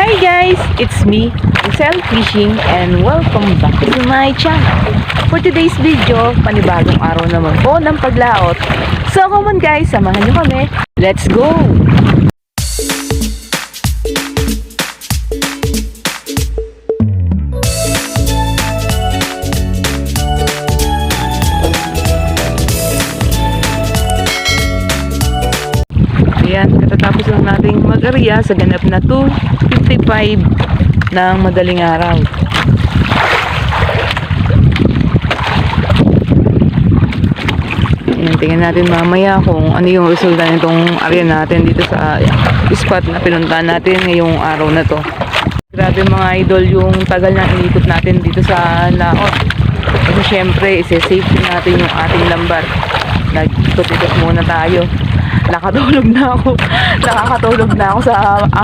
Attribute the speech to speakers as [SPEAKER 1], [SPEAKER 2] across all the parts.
[SPEAKER 1] Hi guys! It's me, Excel Fishing and welcome back to my channel. For today's video, panibagong araw naman po ng paglaot. So come on guys, samahan niyo kami. Let's go! Ayan, katatapos lang nating mag-area sa ganap na 2.55 ng madaling araw. Ayan, tingnan natin mamaya kung ano yung resulta nitong area natin dito sa spot na pinuntahan natin ngayong araw na to. Grabe mga idol yung tagal na inikot natin dito sa laot. Kasi syempre, isi-safety natin yung ating lambat. Nagtukot muna tayo. Nakatulog na ako. Nakakatulog na ako sa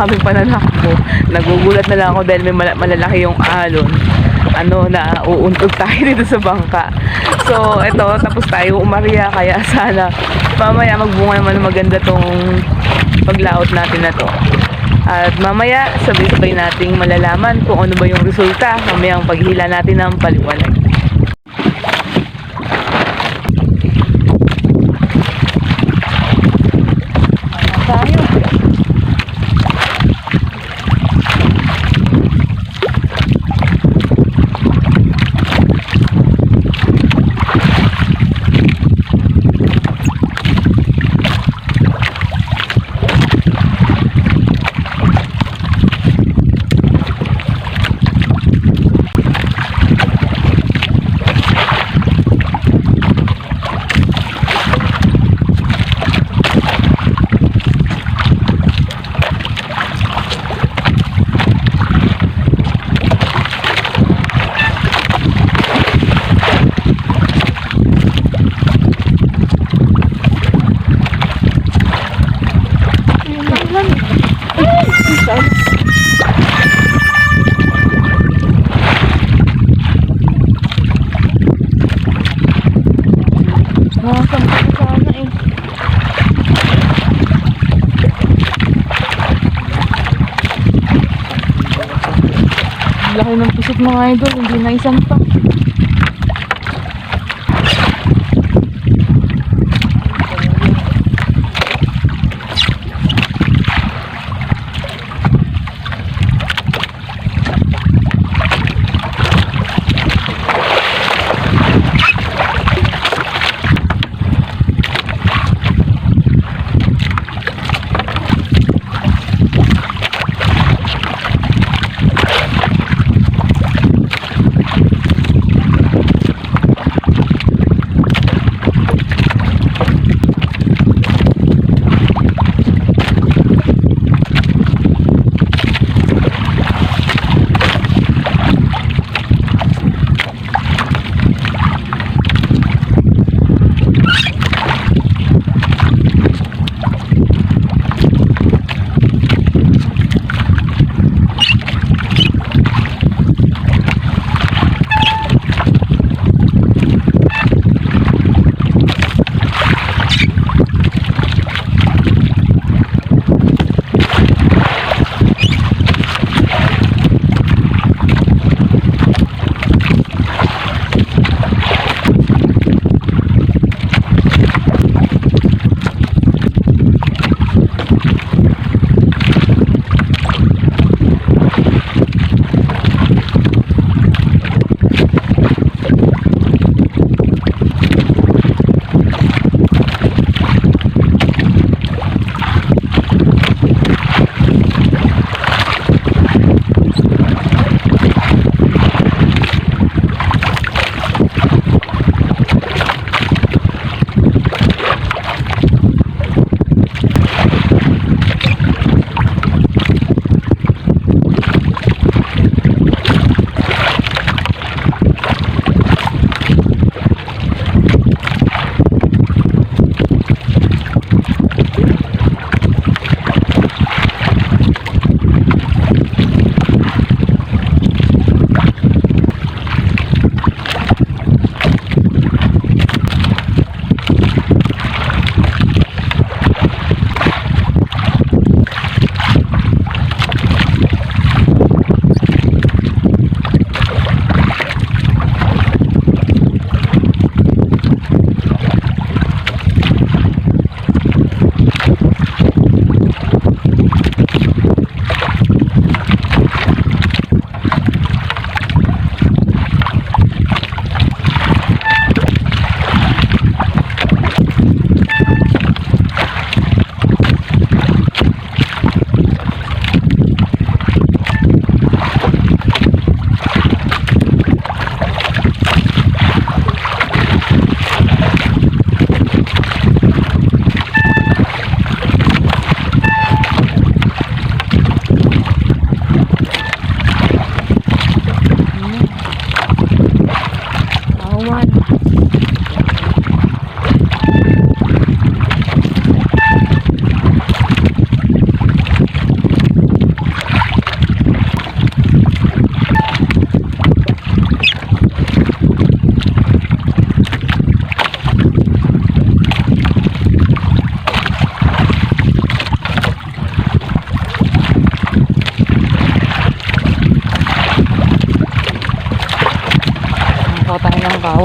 [SPEAKER 1] aming pananakbo. Nagugulat na lang ako dahil may mala- malalaki yung alon. Ano, na uuntog tayo dito sa bangka. So, eto, tapos tayo umaria. Kaya sana, mamaya magbunga naman maganda tong paglaot natin na to. At mamaya, sabay-sabay nating malalaman kung ano ba yung resulta. Mamaya ang paghila natin ng paliwanag. Ayan tayo. Nakakamta ko sana eh. Ang Mga idol, hindi na isang pa.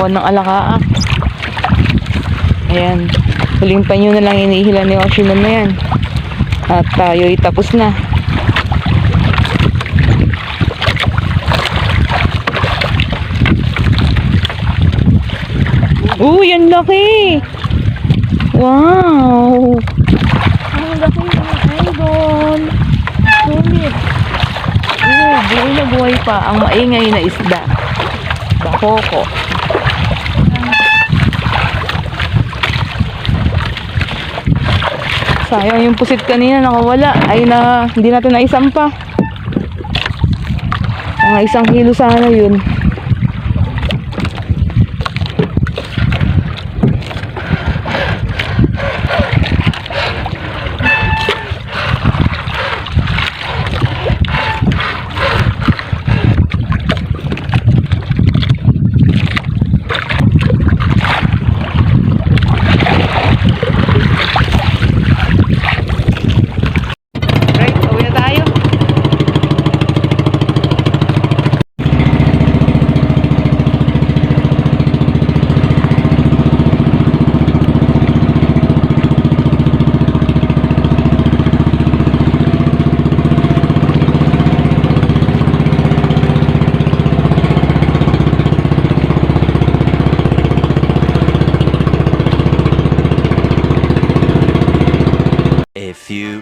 [SPEAKER 1] Kawan ng alaka. Ayan. Huling pa nyo na lang inihila ni Oshino na yan. At tayo'y tapos na. Uy, ang laki! Wow! Ang laki mga idol! Sulit! Oh, buhay na buhay pa ang maingay na isda. Bakoko. Sayang yung pusit kanina nakawala. Ay na, hindi natin naisampa. Mga isang kilo sana yun.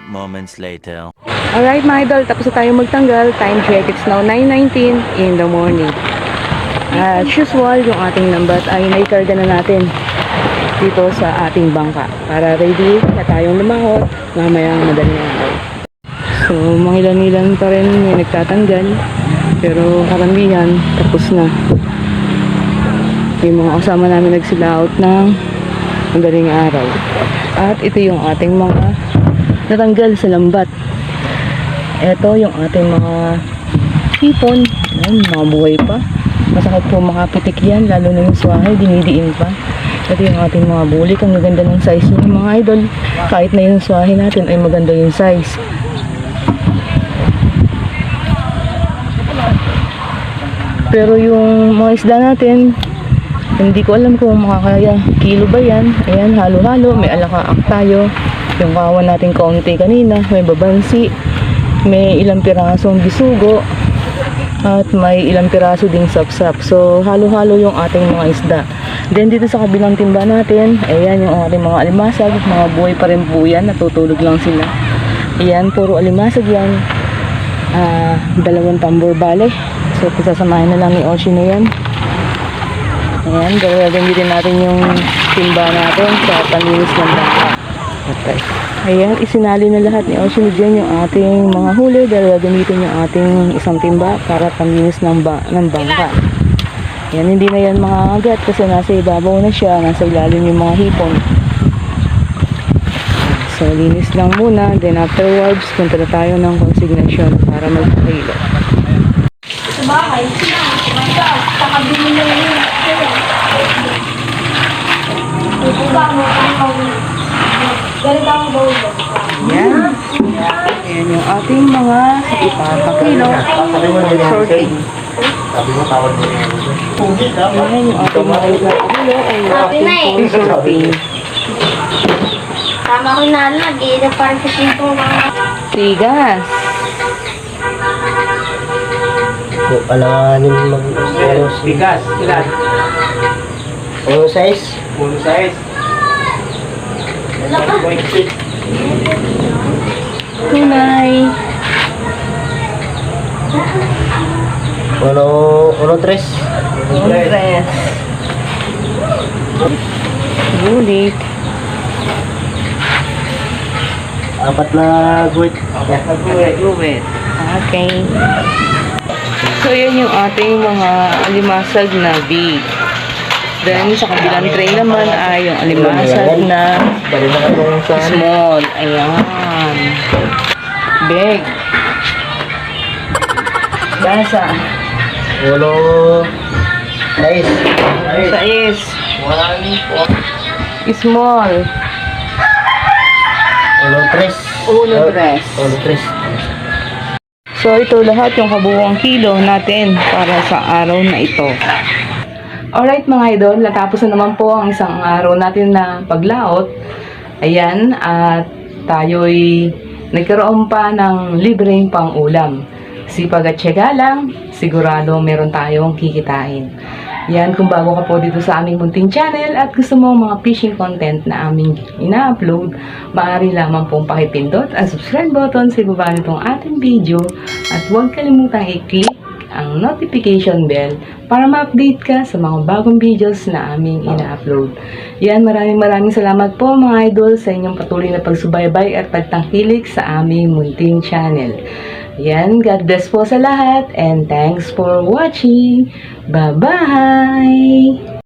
[SPEAKER 2] Moments later.
[SPEAKER 1] Alright mga idol, tapos na tayo magtanggal. Time check, it's now 9.19 in the morning. As usual, yung ating lambat ay naikarga na natin dito sa ating bangka para ready na tayong lumahot mamayang madaling araw. So, mga ilan-ilan pa rin yung nagtatanggal pero karamihan tapos na. Yung mga kasama namin nagsilaot ng madaling araw. At ito yung ating mga natanggal sa lambat. Ito yung ating mga hipon. Ayan, mga buhay pa. Masakit po makapitik yan, lalo na yung swahe, dinidiin pa. Ito yung ating mga bulik. Ang gaganda ng size ng mga idol. Kahit na yung swahe natin ay maganda yung size. Pero yung mga isda natin, hindi ko alam kung makakaya. Kilo ba yan? Ayan, halo-halo. May alakaak tayo. Yung kawan natin kaunti kanina. May babansi. May ilang pirasong bisugo. At may ilang piraso ding sapsap. So, halo-halo yung ating mga isda. Then, dito sa kabilang timba natin, ayan yung ating mga alimasag. Mga buhay pa rin po yan. Natutulog lang sila. Ayan, puro alimasag yan. Ah, dalawang tambor bale. So, pasasamahin na lang ni Oshi na yan. Ayan, gagamitin natin yung timba natin sa paninis ng bangka. Okay. Ayan, isinali na lahat ni Ocean dyan yung ating mga huli dahil gagamitin yung ating isang timba para paninis ng, ba ng bangka. Yan, hindi na yan mga agat kasi nasa ibabaw na siya, nasa ilalim yung mga hipon. So, linis lang muna. Then afterwards, punta tayo ng consignation para magpahilo.
[SPEAKER 3] sa bahay. Pakabili na yun. Ito ba mo? Ang.
[SPEAKER 1] Yan. Ayan yung ating mga ipapakilo. Sorting. Ayan yung ating mga ipapakilo ay yung ating full sorting.
[SPEAKER 3] Tama ko na lang. Ida parang sa sintong mga...
[SPEAKER 1] Tigas.
[SPEAKER 4] So, alanganin mag...
[SPEAKER 5] Bigas, ilan?
[SPEAKER 4] ano size?
[SPEAKER 5] Puno size.
[SPEAKER 1] Tunay.
[SPEAKER 4] Ano, ano tres?
[SPEAKER 1] Tres. Gulit.
[SPEAKER 4] Apat na guwit.
[SPEAKER 1] Gulit. Okay. So, yan yung ating mga alimasag na big. Then, sa kabilang tray naman ay yung alimasag na. Small. Ayan. Big. Gasa.
[SPEAKER 4] Ulo... Size.
[SPEAKER 1] Sais.
[SPEAKER 4] One,
[SPEAKER 1] Small.
[SPEAKER 4] Ulo tres.
[SPEAKER 1] Ulo tres.
[SPEAKER 4] Ulo tres.
[SPEAKER 1] So, ito lahat yung kabuuang kilo natin para sa araw na ito. Alright mga idol, natapos na naman po ang isang araw natin na paglaot. Ayan, at tayo'y nagkaroon pa ng libreng pang-ulam. Sipag at syaga lang, sigurado meron tayong kikitain. Yan, kung bago ka po dito sa aming munting channel at gusto mo mga fishing content na aming ina-upload, maaari lamang pong pakipindot ang subscribe button sa ibaba nitong ating video at huwag kalimutang i-click ang notification bell para ma-update ka sa mga bagong videos na aming ina-upload. Yan, maraming maraming salamat po mga idol sa inyong patuloy na pagsubaybay at pagtangkilik sa aming munting channel. Yan, God bless po sa lahat and thanks for watching. Bye-bye!